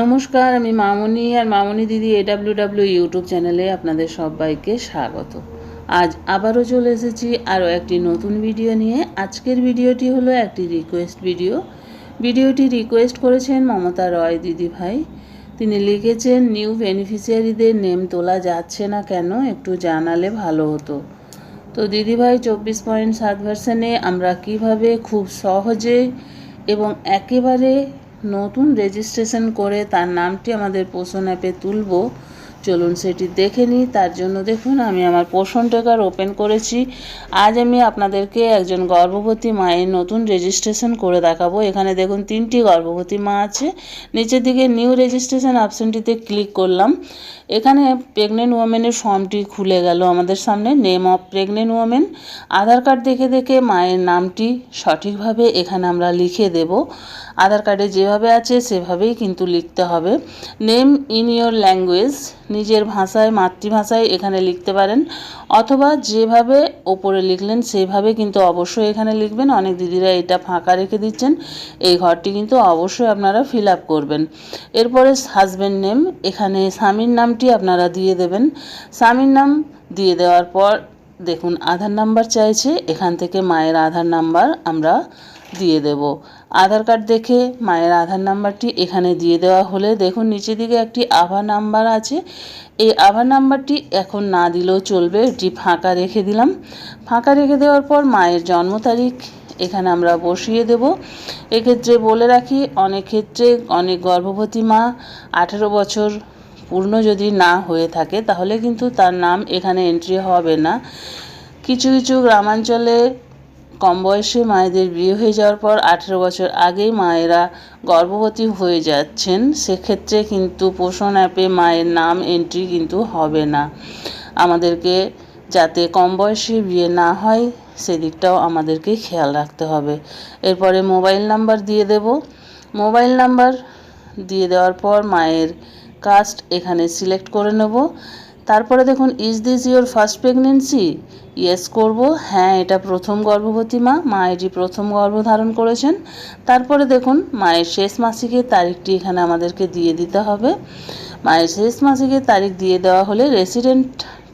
নমস্কার, আমি মামনি আর মামনি দিদি এডাব্লিউ ডাব্লিউ ইউটিউব চ্যানেলে আপনাদের সবাইকে স্বাগত। আজ আবারও চলে এসেছি আরও একটি নতুন ভিডিও নিয়ে। আজকের ভিডিওটি হলো একটি রিকোয়েস্ট ভিডিও ভিডিওটি রিকোয়েস্ট করেছেন মমতা রয় দিদি ভাই। তিনি লিখেছেন নিউ বেনিফিশিয়ারিদের নেম তোলা যাচ্ছে না কেন? একটু জানালে ভালো হতো। তো দিদিভাই চব্বিশ পয়েন্ট সাত ভার্সনে আমরা কীভাবে খুব সহজে এবং একেবারে নতুন রেজিস্ট্রেশন করে তার নামটি আমাদের পোষণ অ্যাপে তুলব। চলুন সেটি দেখে নিই। তার জন্য দেখুন, আমি আমার পোষণ টেকার ওপেন করেছি। আজ আমি আপনাদেরকে একজন গর্ভবতী মায়ের নতুন রেজিস্ট্রেশন করে দেখাবো। এখানে দেখুন, তিনটি গর্ভবতী মা আছে। নিচের দিকে নিউ রেজিস্ট্রেশন অপশানটিতে ক্লিক করলাম। এখানে প্রেগনেন্ট ওমেনের ফর্মটি খুলে গেল আমাদের সামনে। Name of pregnant women Aadhaar card দেখে দেখে মায়ের নামটি সঠিকভাবে এখানে আমরা লিখে দেব। আধার কার্ডে যেভাবে আছে সেভাবেই কিন্তু লিখতে হবে। নেম ইন ইয়োর ল্যাঙ্গুয়েজ নিজের ভাষায়, মাতৃভাষায় এখানে লিখতে পারেন। অথবা যেভাবে ওপরে লিখলেন, সেভাবে কিন্তু অবশ্যই এখানে লিখবেন। অনেক দিদিরা এটা ফাঁকা রেখে দিচ্ছেন। এই ঘরটি কিন্তু অবশ্যই আপনারা ফিল আপ করবেন। এরপরে হাজব্যান্ড নেম এখানে স্বামীর নামটি আপনারা দিয়ে দেবেন। স্বামীর নাম দিয়ে দেওয়ার পর দেখুন, আধার নাম্বার চাইছে। এখান থেকে মায়ের আধার নাম্বার আমরা দিয়ে দেব। আধার কার্ড দেখে মায়ের আধার নাম্বারটি এখানে দিয়ে দেওয়া হলে দেখুন নিচের দিকে একটি আভার নাম্বার আছে। এই আভার নাম্বারটি এখন না দিলেও চলবে, এটি ফাঁকা রেখে দিলাম। ফাঁকা রেখে দেওয়ার পর মায়ের জন্ম তারিখ এখানে আমরা বসিয়ে দেব। এক্ষেত্রে বলে রাখি, অনেক ক্ষেত্রে অনেক গর্ভবতী মা আঠেরো বছর পূর্ণ যদি না হয়ে থাকে, তাহলে কিন্তু তার নাম এখানে এন্ট্রি হবে না। কিছু কিছু গ্রামাঞ্চলে কম বয়সে মায়েদের বিয়ে হয়ে যাওয়ার পর আঠেরো বছর আগেই মায়েরা গর্ভবতী হয়ে যাচ্ছেন। সেক্ষেত্রে কিন্তু পোষণ অ্যাপে মায়ের নাম এন্ট্রি কিন্তু হবে না। আমাদেরকে যাতে কম বয়সে বিয়ে না হয়, সেদিকটাও আমাদেরকে খেয়াল রাখতে হবে। এরপরে মোবাইল নাম্বার দিয়ে দেব। মোবাইল নাম্বার দিয়ে দেওয়ার পর মায়ের কাস্ট এখানে সিলেক্ট করে নেব। তারপরে দেখুন is this your first pregnancy yes করব। হ্যাঁ এটা প্রথম গর্ভবতী মা। মা, এটি প্রথম গর্ভধারণ করেছেন। তারপরে দেখুন, মায়ের শেষ মাসিকের তারিখটি এখানে আমাদেরকে দিয়ে দিতে হবে। মায়ের শেষ মাসিকের তারিখ দিয়ে দেওয়া হলে রেসিডেন্ট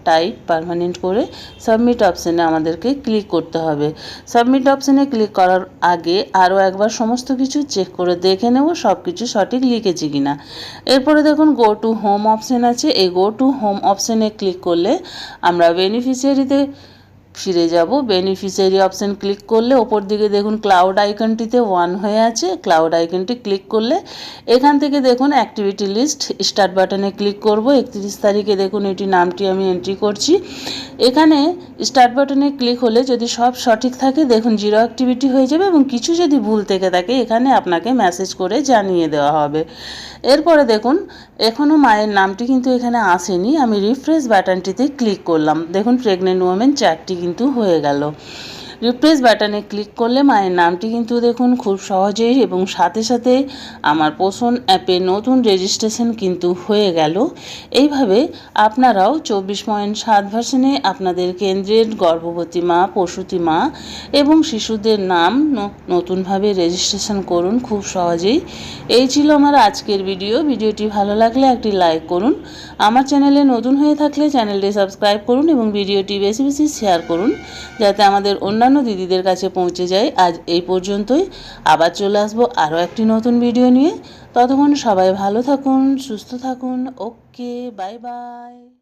টাইপ পারমানেন্ট করে সাবমিট অপশানে আমাদেরকে ক্লিক করতে হবে। সাবমিট অপশানে ক্লিক করার আগে আরও একবার সমস্ত কিছু চেক করে দেখে নেব সব কিছু সঠিক লিখেছি কিনা। এরপরে দেখুন গো টু হোম অপশান আছে। এই গো টু হোম অপশানে ক্লিক করলে আমরা বেনিফিশিয়ারিতে ফিরে যাব। বেনিফিশিয়ারি অপশান ক্লিক করলে ওপর দিকে দেখুন ক্লাউড আইকনটিতে ওয়ান হয়ে আছে। ক্লাউড আইকনটি ক্লিক করলে এখান থেকে দেখুন অ্যাক্টিভিটি লিস্ট স্টার্ট বাটনে ক্লিক করব। একত্রিশ তারিখে দেখুন এটি নামটি আমি এন্ট্রি করছি। এখানে স্টার্ট বাটনে ক্লিক হলে যদি সব সঠিক থাকে, দেখুন জিরো অ্যাক্টিভিটি হয়ে যাবে এবং কিছু যদি ভুল থেকে থাকে, এখানে আপনাকে মেসেজ করে জানিয়ে দেওয়া হবে। এরপরে দেখুন এখনও মায়ের নামটি কিন্তু এখানে আসেনি। আমি রিফ্রেশ বাটনটিতে ক্লিক করলাম। দেখুন প্রেগনেন্ট ওমেন চারটি কিন্তু হয়ে গেল রিপ্লেস বাটনে ক্লিক করলে মায়ের নামটি কিন্তু দেখুন খুব সহজেই এবং সাথে সাথে আমার পোষণ অ্যাপে নতুন রেজিস্ট্রেশন কিন্তু হয়ে গেল। এইভাবে আপনারাও চব্বিশ পয়েন্ট সাত ভার্সনে আপনাদের কেন্দ্রের গর্ভবতী মা, প্রসূতি মা এবং শিশুদের নাম নতুনভাবে রেজিস্ট্রেশন করুন খুব সহজেই। এই ছিল আমার আজকের ভিডিও ভিডিওটি ভালো লাগলে একটি লাইক করুন। আমার চ্যানেলে নতুন হয়ে থাকলে চ্যানেলটি সাবস্ক্রাইব করুন এবং ভিডিওটি বেশি বেশি শেয়ার করুন, যাতে আমাদের অন্যান্য দিদিদের কাছে পৌঁছে যায় আজ এই পর্যন্তই। আবার চলে আসব আরও একটি নতুন ভিডিও নিয়ে। ততক্ষণ সবাই ভালো থাকুন, সুস্থ থাকুন। Okay, bye bye.